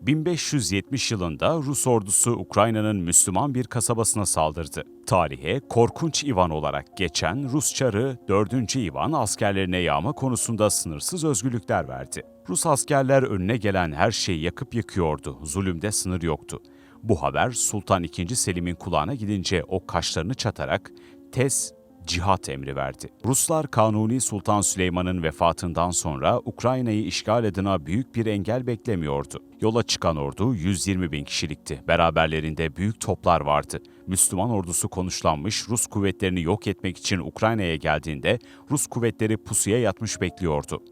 1570 yılında Rus ordusu Ukrayna'nın Müslüman bir kasabasına saldırdı. Tarihe Korkunç Ivan olarak geçen Rus çarı 4. Ivan askerlerine yağma konusunda sınırsız özgürlükler verdi. Rus askerler önüne gelen her şeyi yakıp yıkıyordu. Zulümde sınır yoktu. Bu haber Sultan II. Selim'in kulağına gidince o kaşlarını çatarak tez cihat emri verdi. Ruslar Kanuni Sultan Süleyman'ın vefatından sonra Ukrayna'yı işgal adına büyük bir engel beklemiyordu. Yola çıkan ordu 120 bin kişilikti. Beraberlerinde büyük toplar vardı. Müslüman ordusu konuşlanmış Rus kuvvetlerini yok etmek için Ukrayna'ya geldiğinde Rus kuvvetleri pusuya yatmış bekliyordu.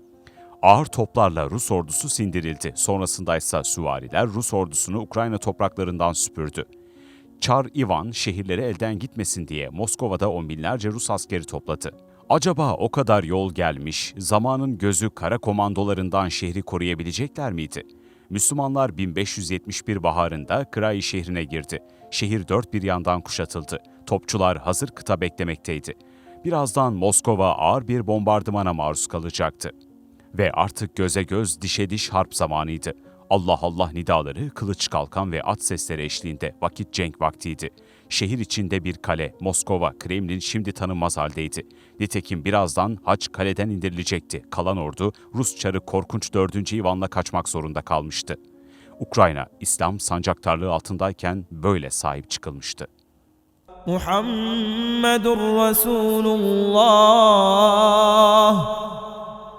Ağır toplarla Rus ordusu sindirildi. Sonrasında ise süvariler Rus ordusunu Ukrayna topraklarından süpürdü. Çar Ivan şehirleri elden gitmesin diye Moskova'da on binlerce Rus askeri topladı. Acaba o kadar yol gelmiş, zamanın gözü kara komandolarından şehri koruyabilecekler miydi? Müslümanlar 1571 baharında Krai şehrine girdi. Şehir dört bir yandan kuşatıldı. Topçular hazır kıta beklemekteydi. Birazdan Moskova ağır bir bombardımana maruz kalacaktı. Ve artık göze göz, dişe diş harp zamanıydı. Allah Allah nidaları, kılıç kalkan ve at sesleri eşliğinde vakit cenk vaktiydi. Şehir içinde bir kale, Moskova, Kremlin şimdi tanınmaz haldeydi. Nitekim birazdan haç kaleden indirilecekti. Kalan ordu, Rus çarı korkunç 4. İvan'la kaçmak zorunda kalmıştı. Ukrayna, İslam sancaktarlığı altındayken böyle sahip çıkılmıştı. Muhammedur Resulullah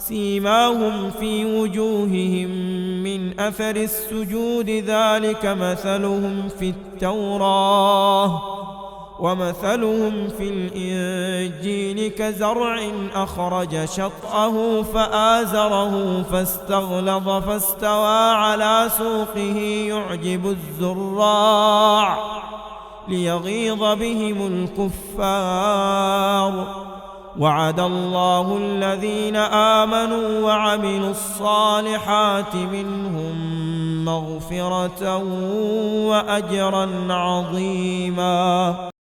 سيماهم في وجوههم من أثر السجود ذلك مثلهم في التوراه ومثلهم في الإنجيل كزرع أخرج شطأه فآزره فاستغلظ فاستوى على سوقه يعجب الزراع ليغيظ بهم الكفار وعد الله الذين آمنوا وعملوا الصالحات منهم مغفرة وأجرا عظيما.